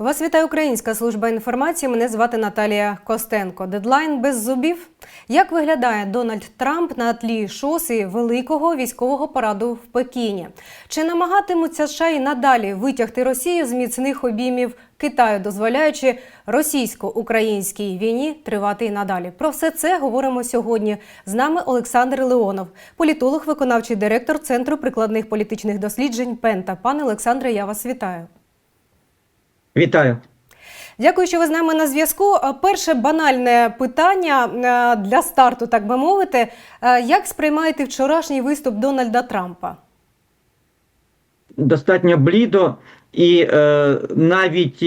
Вас вітає Українська служба інформації. Мене звати Наталія Костенко. Дедлайн без зубів. Як виглядає Дональд Трамп на тлі шоси великого військового параду в Пекіні? Чи намагатимуться США і надалі витягти Росію з міцних обіймів Китаю, дозволяючи російсько-українській війні тривати і надалі? Про все це говоримо сьогодні. З нами Олександр Леонов, політолог, виконавчий директор Центру прикладних політичних досліджень Пента. Пане Олександре, я вас вітаю. Вітаю. Дякую, що ви з нами на зв'язку. Е, Перше банальне питання е, для старту, так би мовити. Е, Як сприймаєте вчорашній виступ Дональда Трампа? Достатньо блідо і е, навіть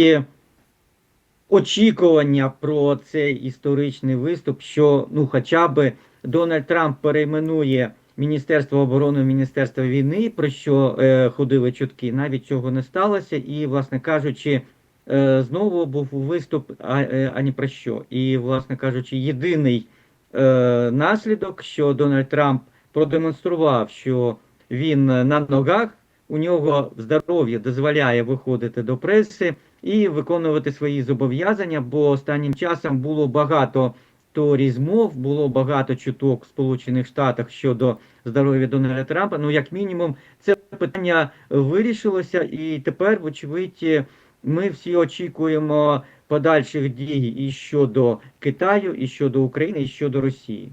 очікування про цей історичний виступ, що ну, хоча б Дональд Трамп перейменує Міністерство оборони в Міністерство війни, про що е, ходили чутки, навіть цього не сталося. І, власне кажучи, е, знову був виступ а, е, ані про що. І, власне кажучи, єдиний е, наслідок, що Дональд Трамп продемонстрував, що він на ногах. У нього здоров'я дозволяє виходити до преси і виконувати свої зобов'язання, бо останнім часом було багато теорій змов, було багато чуток в Сполучених Штатах щодо здоров'я Дональда Трампа. Ну, як мінімум, це питання вирішилося, і тепер, вочевидь, ми всі очікуємо подальших дій і щодо Китаю, і щодо України, і щодо Росії.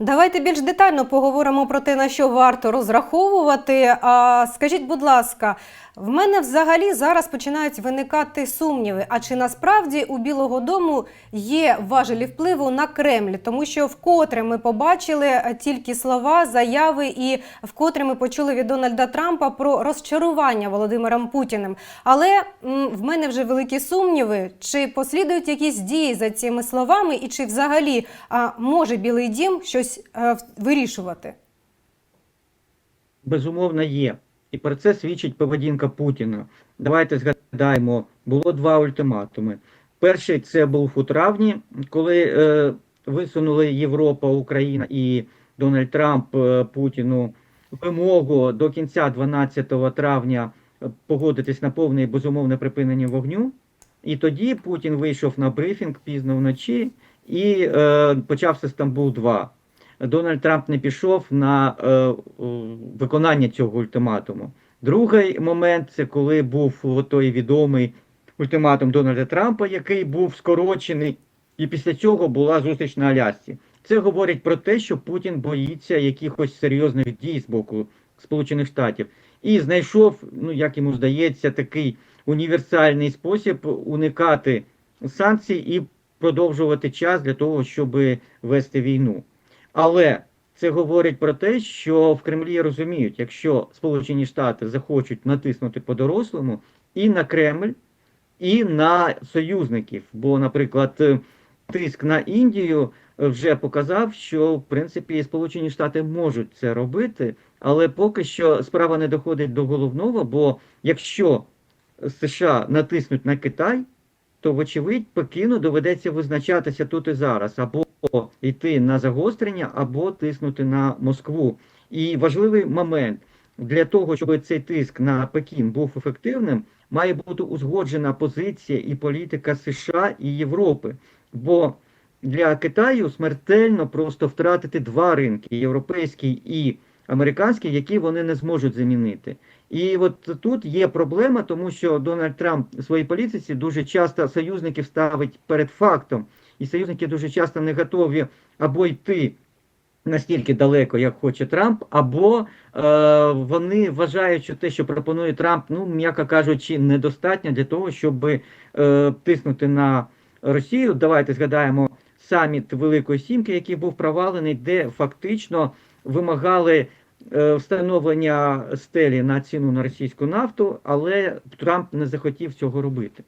Давайте більш детально поговоримо про те, на що варто розраховувати. А скажіть, будь ласка, в мене взагалі зараз починають виникати сумніви. А чи насправді у Білого Дому є важелі впливу на Кремль? Тому що вкотре ми побачили е, тільки слова, заяви, і вкотре ми почули від Дональда Трампа про розчарування Володимиром Путіним. Але м, в мене вже великі сумніви, чи послідують якісь дії за цими словами, і чи взагалі а, може Білий Дім щось е, в- вирішувати? безумовно є. І про це свідчить поведінка Путіна. Давайте згадаємо, було два ультиматуми. Перший це був у травні, коли е, висунули Європа, Україна і Дональд Трамп е, Путіну вимогу до кінця 12 травня е, погодитись на повне і безумовне припинення вогню. І тоді Путін вийшов на брифінг пізно вночі і е, почався Стамбул 2 Дональд Трамп не пішов на е, виконання цього ультиматуму. Другий момент це коли був той відомий ультиматум Дональда Трампа, який був скорочений, і після цього була зустріч на Алясці. Це говорить про те, що Путін боїться якихось серйозних дій з боку Сполучених Штатів і знайшов, ну як йому здається, такий універсальний спосіб уникати санкцій і продовжувати час для того, щоб вести війну. Але це говорить про те, що в Кремлі розуміють, якщо Сполучені Штати захочуть натиснути по-дорослому і на Кремль, і на союзників. Бо, наприклад, е, тиск на Індію вже показав, що в принципі Сполучені Штати можуть це робити, але поки що справа не доходить до головного. Бо якщо США натиснуть на Китай, то вочевидь Пекіну доведеться визначатися тут і зараз або йти на загострення, або тиснути на Москву. І важливий момент для того, щоб цей тиск на Пекін був ефективним, має бути узгоджена позиція і політика США і Європи. Бо для Китаю смертельно просто втратити два ринки європейський і американський, які вони не зможуть замінити. І от тут є проблема, тому що Дональд Трамп у своїй політиці дуже часто союзників ставить перед фактом, і союзники дуже часто не готові або йти настільки далеко, як хоче Трамп, або е, вони вважають, що те, що пропонує Трамп, ну м'яко кажучи, недостатньо для того, щоб е, тиснути на Росію. Давайте згадаємо саміт Великої Сімки, який був провалений, де фактично вимагали е, встановлення стелі на ціну на російську нафту, але Трамп не захотів цього робити.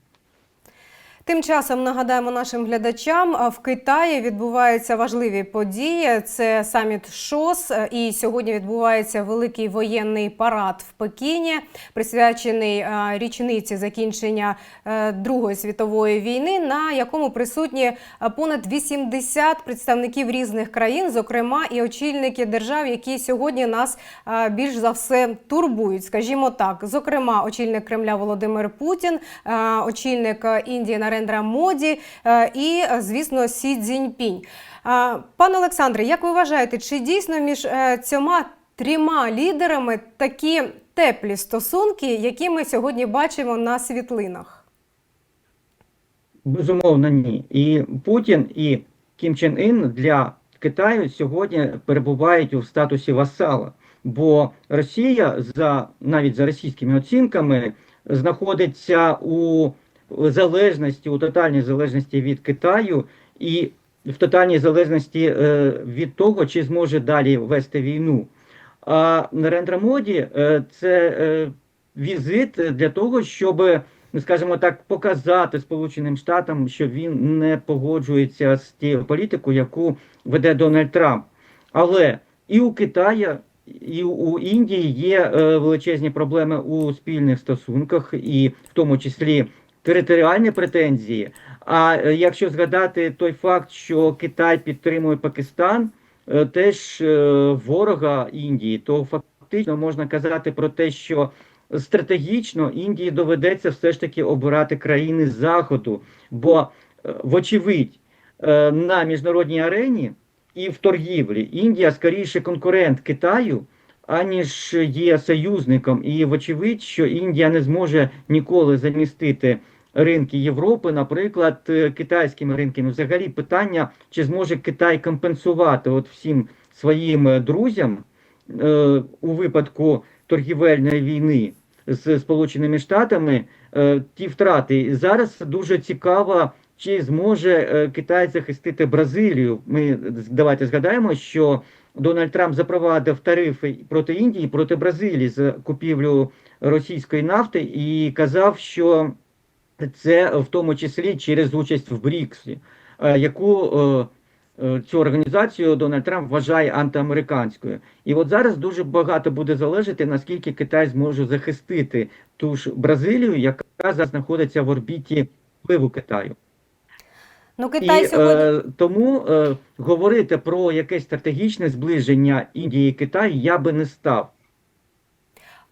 Тим часом нагадаємо нашим глядачам, в Китаї відбуваються важливі події. Це саміт ШОС, е, і сьогодні відбувається великий воєнний парад в Пекіні, присвячений річниці закінчення е, Другої світової війни, на якому присутні понад 80 представників різних країн, зокрема і очільники держав, які сьогодні нас більш за все турбують, скажімо так. Зокрема, очільник Кремля Володимир Путін, очільник е, Індії Нарендра Моді е, і, е, звісно, Сі Цзіньпінь. Пане Олександре, як ви вважаєте, чи дійсно між е, цьома трьома лідерами такі теплі стосунки, які ми сьогодні бачимо на світлинах? Безумовно, ні. І Путін і Кім Чен Ін для Китаю сьогодні перебувають у статусі васала, бо Росія за навіть за російськими оцінками знаходиться у залежності, у тотальній залежності від Китаю і в тотальній залежності е, від того, чи зможе далі вести війну. А Нарендра Моді е, це е, візит для того, щоб ну, скажімо так, показати Сполученим Штатам, що він не погоджується з тією політикою, яку веде Дональд Трамп. Але і у Китаї, і у Індії є величезні проблеми у спільних стосунках, і в тому числі територіальні претензії. А е, якщо згадати той факт, що Китай підтримує Пакистан, е, теж е, ворога Індії, то фактично можна казати про те, що стратегічно Індії доведеться все ж таки обирати країни заходу, бо, вочевидь, на міжнародній арені і в торгівлі Індія скоріше конкурент Китаю, аніж є союзником. І вочевидь, що Індія не зможе ніколи замістити ринки Європи, наприклад, е, китайськими ринками. Взагалі питання, чи зможе Китай компенсувати от всім своїм е, друзям е, у випадку торгівельної війни з Сполученими Штатами е, ті втрати. Зараз дуже цікаво, чи зможе е, Китай захистити Бразилію. Ми давайте згадаємо, що Дональд Трамп запровадив тарифи проти Індії, проти Бразилії за купівлю російської нафти і казав, що це в тому числі через участь в БРІКСі, е, яку е, е, цю організацію Дональд Трамп вважає антиамериканською. І от зараз дуже багато буде залежати, наскільки Китай зможе захистити ту ж Бразилію, яка зараз знаходиться в орбіті впливу Китаю. Ну, Китай і сьогодні. е, тому е, говорити про якесь стратегічне зближення Індії і Китаю я би не став.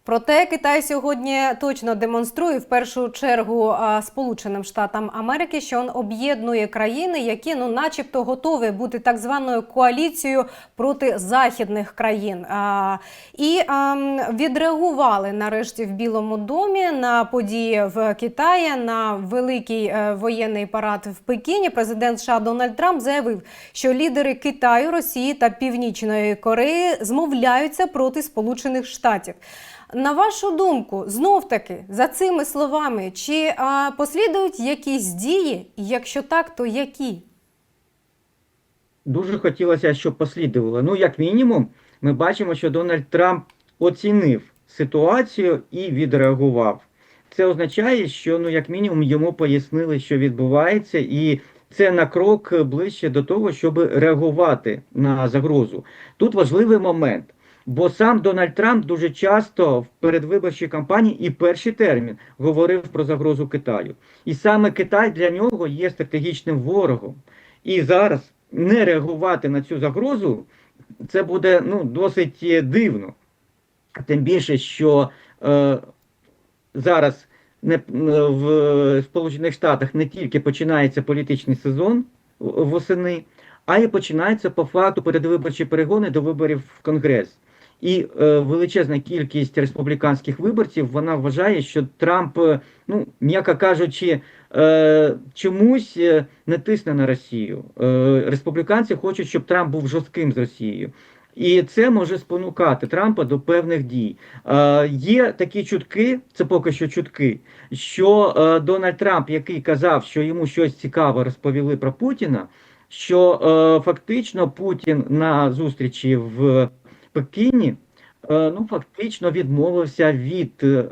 Проте Китай сьогодні точно демонструє в першу чергу Сполученим Штатам Америки, що він об'єднує країни, які ну, начебто, готові бути так званою коаліцією проти західних країн. А, і а, відреагували нарешті в Білому домі на події в Китаї на великий е, воєнний парад в Пекіні. Президент США Дональд Трамп заявив, що лідери Китаю, Росії та Північної Кореї змовляються проти Сполучених Штатів. На вашу думку, знов таки за цими словами, чи а, послідують якісь дії? І Якщо так, то які? Дуже хотілося, щоб послідувало. Ну, як мінімум, ми бачимо, що Дональд Трамп оцінив ситуацію і відреагував. Це означає, що ну, як мінімум, йому пояснили, що відбувається, і це на крок ближче до того, щоб реагувати на загрозу. Тут важливий момент. Бо сам Дональд Трамп дуже часто в передвиборчій кампанії і перший термін говорив про загрозу Китаю. І саме Китай для нього є стратегічним ворогом. І зараз не реагувати на цю загрозу це буде ну, досить дивно. Тим більше, що е, зараз не, е, в Сполучених Штатах не тільки починається політичний сезон восени, а й починаються по факту передвиборчі перегони до виборів в Конгрес. І е, величезна кількість республіканських виборців вона вважає, що Трамп, е, ну м'яко кажучи, е, чомусь не тисне на Росію. Е, республіканці хочуть, щоб Трамп був жорстким з Росією. І це може спонукати Трампа до певних дій. Е, є такі чутки, це поки що чутки, що е, Дональд Трамп, який казав, що йому щось цікаве розповіли про Путіна, що е, фактично Путін на зустрічі в Пекіні е, ну, фактично відмовився від е,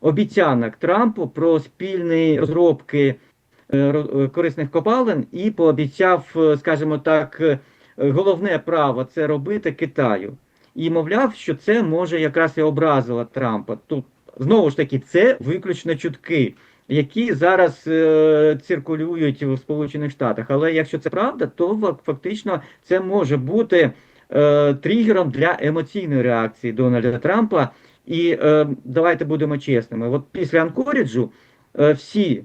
обіцянок Трампу про спільні розробки е, корисних копалин і пообіцяв, скажімо так, головне право це робити Китаю. І мовляв, що це може якраз і образило Трампа. Тут знову ж таки це виключно чутки, які зараз е, циркулюють в Сполучених Штатах. Але якщо це правда, то фактично це може бути е, тригером для емоційної реакції Дональда Трампа. І е, давайте будемо чесними. От після Анкоріджу е, всі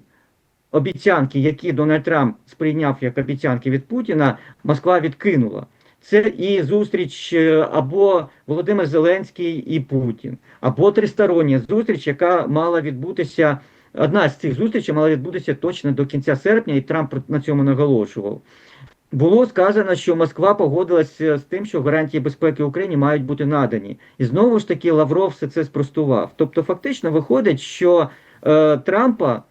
обіцянки, які Дональд Трамп сприйняв як обіцянки від Путіна, Москва відкинула. Це і зустріч е, або Володимир Зеленський і Путін, або тристороння зустріч, яка мала відбутися. Одна з цих зустрічей мала відбутися точно до кінця серпня, і Трамп на цьому наголошував. Було сказано, що Москва погодилася з тим, що гарантії безпеки Україні мають бути надані. І знову ж таки Лавров все це спростував. Тобто, фактично виходить, що е, Трампа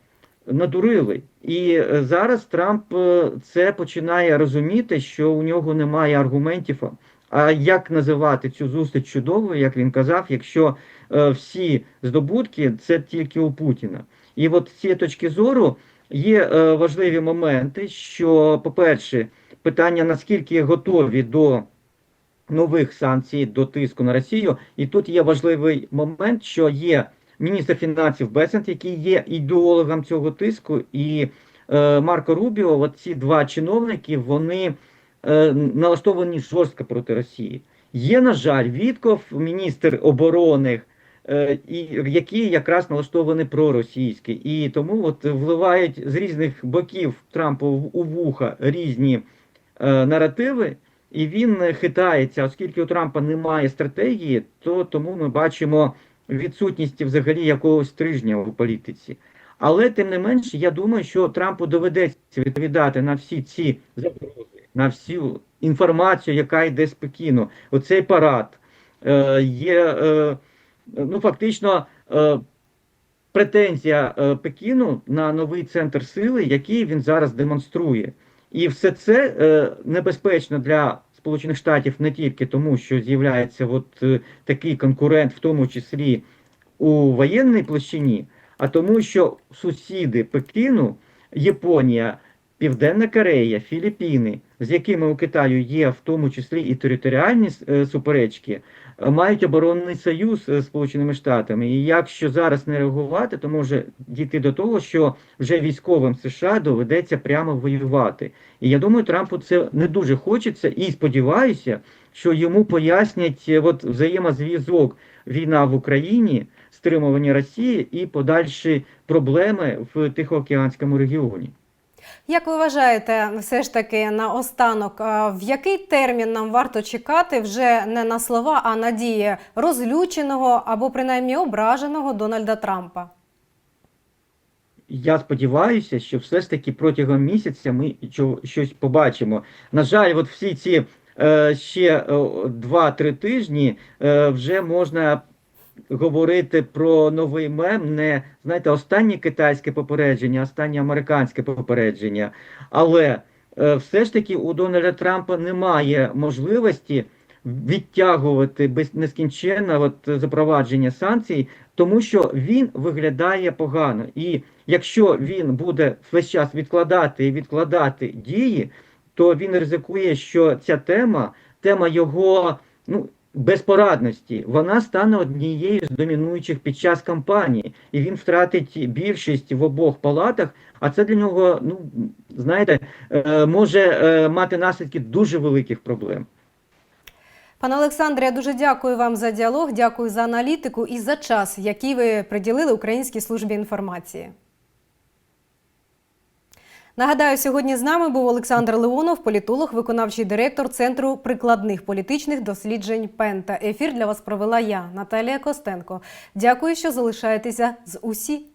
надурили. І е, зараз Трамп е, це починає розуміти, що у нього немає аргументів. А як називати цю зустріч чудовою, як він казав, якщо е, всі здобутки це тільки у Путіна. І от з цієї точки зору є е, важливі моменти, що, по-перше, питання наскільки готові до нових санкцій, до тиску на Росію. І тут є важливий момент, що є міністр фінансів Бесент, який є ідеологом цього тиску, і е, Марко Рубіо, от ці два чиновники, вони е, налаштовані жорстко проти Росії. Є, на жаль, Вітков, міністр оборони, е, і, які якраз налаштовані проросійські. І тому от вливають з різних боків Трампу у вуха різні е, наративи, і він хитається, оскільки у Трампа немає стратегії, то тому ми бачимо відсутність взагалі якогось стрижня у політиці. Але тим не менш, я думаю, що Трампу доведеться відповідати на всі ці загрози, на всю інформацію, яка йде з Пекіну. Оцей парад е, є е, ну фактично е, претензія е, Пекіну на новий центр сили, який він зараз демонструє. І все це е, небезпечно для Сполучених Штатів не тільки тому, що з'являється от е, такий конкурент, в тому числі у воєнній площині, а тому, що сусіди Пекіну, Японія, Південна Корея, Філіппіни, з якими у Китаю є в тому числі і територіальні е, суперечки, е, мають оборонний союз з Сполученими Штатами. І якщо зараз не реагувати, то може дійти до того, що вже військовим США доведеться прямо воювати. І я думаю, Трампу це не дуже хочеться, і сподіваюся, що йому пояснять е, от взаємозв'язок війна в Україні, стримування Росії і подальші проблеми в Тихоокеанському регіоні. Як ви вважаєте, все ж таки на останок, в який термін нам варто чекати вже не на слова, а на дії розлюченого або принаймні ображеного Дональда Трампа? Я сподіваюся, що все ж таки протягом місяця ми щось побачимо. На жаль, от всі ці е, ще е, 2-3 тижні е, вже можна говорити про новий мем, не знаєте, останнє китайське попередження, останнє американське попередження. Але е, все ж таки у Дональда Трампа немає можливості відтягувати без нескінченно от, запровадження санкцій, тому що він виглядає погано. І якщо він буде весь час відкладати і відкладати дії, то він ризикує, що ця тема, тема його ну, безпорадності, вона стане однією з домінуючих під час кампанії, і він втратить більшість в обох палатах. А це для нього, ну знаєте, е, може е, мати наслідки дуже великих проблем. Пане Олександре, я дуже дякую вам за діалог, дякую за аналітику і за час, який ви приділили Українській службі інформації. Нагадаю, сьогодні з нами був Олександр Леонов, політолог, виконавчий директор Центру прикладних політичних досліджень Пента. Ефір для вас провела я, Наталія Костенко. Дякую, що залишаєтеся з усі.